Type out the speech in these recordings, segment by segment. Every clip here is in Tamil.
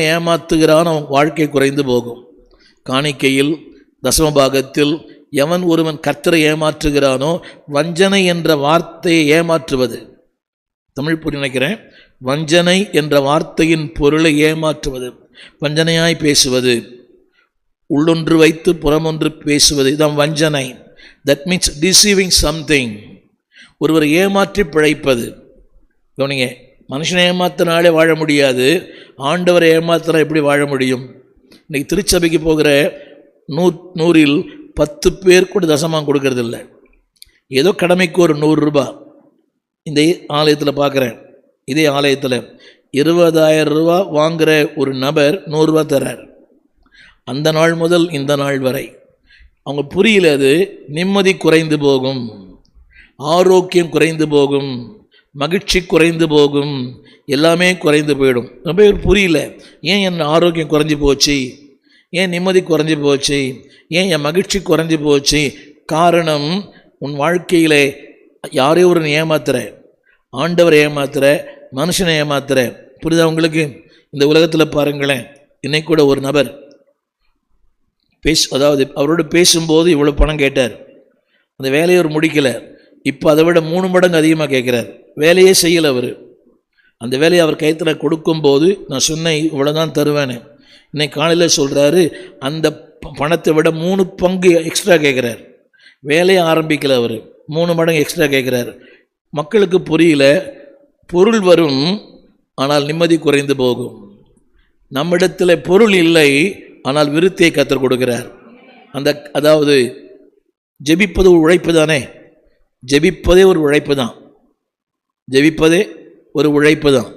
ஏமாத்துகிறான் அவன் வாழ்க்கை குறைந்து போகும். காணிக்கையில் தசமபாகத்தில் எவன் ஒருவன் கர்த்தரை ஏமாற்றுகிறானோ வஞ்சனை என்ற வார்த்தையை ஏமாற்றுவது. தமிழ் புரி நினைக்கிறேன். வஞ்சனை என்ற வார்த்தையின் பொருளை ஏமாற்றுவது. வஞ்சனையாய் பேசுவது. உள்ளொன்று வைத்து புறமொன்று பேசுவது. இதான் வஞ்சனை. தட் மீன்ஸ் டிசீவிங் சம்திங் ஒருவர் ஏமாற்றி பிழைப்பது. கவனிங்க மனுஷனை ஏமாத்தினாலே வாழ முடியாது. ஆண்டவரை ஏமாத்தினா எப்படி வாழ முடியும்? இன்றைக்கி திருச்சபைக்கு போகிற நூ நூறில் பத்து பேர் கூட தசமாக கொடுக்கறதில்ல. ஏதோ கடமைக்கு ஒரு நூறுரூபா இந்த ஆலயத்தில் பார்க்குறேன் இதே ஆலயத்தில் இருபதாயிரம் ரூபா வாங்குகிற ஒரு நபர் நூறுரூவா தர்றார். அந்த நாள் முதல் இந்த நாள் வரை. அவங்க புரியல அது நிம்மதி குறைந்து போகும். ஆரோக்கியம் குறைந்து போகும். மகிழ்ச்சி குறைந்து போகும். எல்லாமே குறைந்து போயிடும். ரொம்ப பேர் புரியல. ஏன் என் ஆரோக்கியம் குறைஞ்சி போச்சு? ஏன் நிம்மதி குறைஞ்சி போச்சு? ஏன் என் மகிழ்ச்சி குறைஞ்சி போச்சு? காரணம் உன் வாழ்க்கையிலே யாரையோ ஒரு ஏமாத்துற? ஆண்டவரை ஏமாத்துற? மனுஷனை ஏமாத்துற? புரியுதா உங்களுக்கு? இந்த உலகத்தில் பாருங்களேன். இன்னைக்கு கூட ஒரு நபர் பேச அதாவது அவரோட பேசும்போது இவ்வளோ பணம் கேட்டார். அந்த வேலையை அவர் முடிக்கலை. இப்போ அதை விட மூணு மடங்கு அதிகமாக கேட்குறார். வேலையே செய்யலை அவர். அந்த வேலையை அவர் கைத்தில் கொடுக்கும்போது நான் சொன்னேன் இவ்வளோ தான் தருவேன்னு. இன்னைக்கு காலையில் சொல்கிறாரு அந்த ப- பணத்தை விட மூணு பங்கு எக்ஸ்ட்ரா கேட்குறார் வேலையை ஆரம்பிக்கல அவர். மூணு மடங்கு எக்ஸ்ட்ரா கேட்குறார் மக்களுக்கு புரியல பொருள் வரும் ஆனால் நிம்மதி குறைந்து போகும். நம்மிடத்தில் பொருள் இல்லை ஆனால் விருத்தியை கற்றுக் கொடுக்கிறார். அந்த அதாவது ஜெபிப்பது ஒரு உழைப்பு தானே? ஜெபிப்பதே ஒரு உழைப்பு தான். ஜெபிப்பதே ஒரு உழைப்பு தான்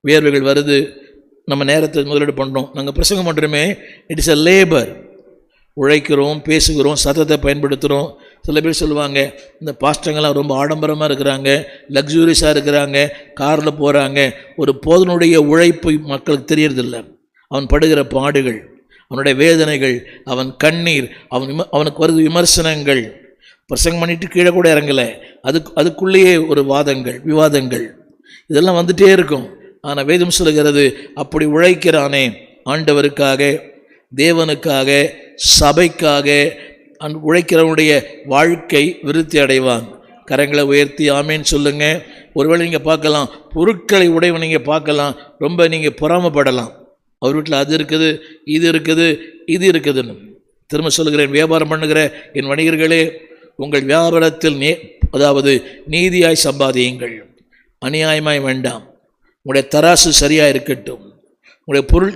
வியர்வைகள் வருது. நம்ம நேரத்தை முதலீடு பண்ணுறோம் நாங்கள் பிரசங்கம் பண்ணுறோமே இட் இஸ் அ லேபர் உழைக்கிறோம் பேசுகிறோம் சத்தத்தை பயன்படுத்துகிறோம் சில பேர் சொல்லுவாங்க இந்த பாஸ்டங்கள்லாம் ரொம்ப ஆடம்பரமாக இருக்கிறாங்க லக்ஸூரியஸாக இருக்கிறாங்க காரில் போகிறாங்க ஒரு போதனுடைய உழைப்பு மக்களுக்கு தெரியறதில்ல. அவன் படுகிற பாடுகள் அவனுடைய வேதனைகள் அவன் கண்ணீர் அவன் விம- அவனுக்கு வருது விமர்சனங்கள். பிரசங்கம் பண்ணிட்டு கீழே கூட இறங்கலை. அதுக்கு அதுக்குள்ளேயே ஒரு வாதங்கள் விவாதங்கள் இதெல்லாம் வந்துட்டே இருக்கும். ஆனால் வேதம் சொல்லுகிறது அப்படி உழைக்கிறானே ஆண்டவருக்காக தேவனுக்காக சபைக்காக அந் உழைக்கிறவனுடைய வாழ்க்கை விருத்தி அடைவான். கரங்களை உயர்த்தி ஆமேன்னு சொல்லுங்க. ஒருவேளை நீங்கள் பார்க்கலாம் பொருட்களை உடையவன் நீங்கள் பார்க்கலாம் ரொம்ப நீங்கள் பொறாமப்படலாம். அவர் வீட்டில் அது இருக்குது இது இருக்குது இது இருக்குதுன்னு. திரும்ப சொல்லுகிறேன் வியாபாரம் பண்ணுகிற என் வணிகர்களே உங்கள் வியாபாரத்தில் நே அதாவது நீதியாய் சம்பாதியுங்கள். அநியாயமாய் வேண்டாம். உங்களுடைய தராசு சரியாக இருக்கட்டும். உங்களுடைய பொருள்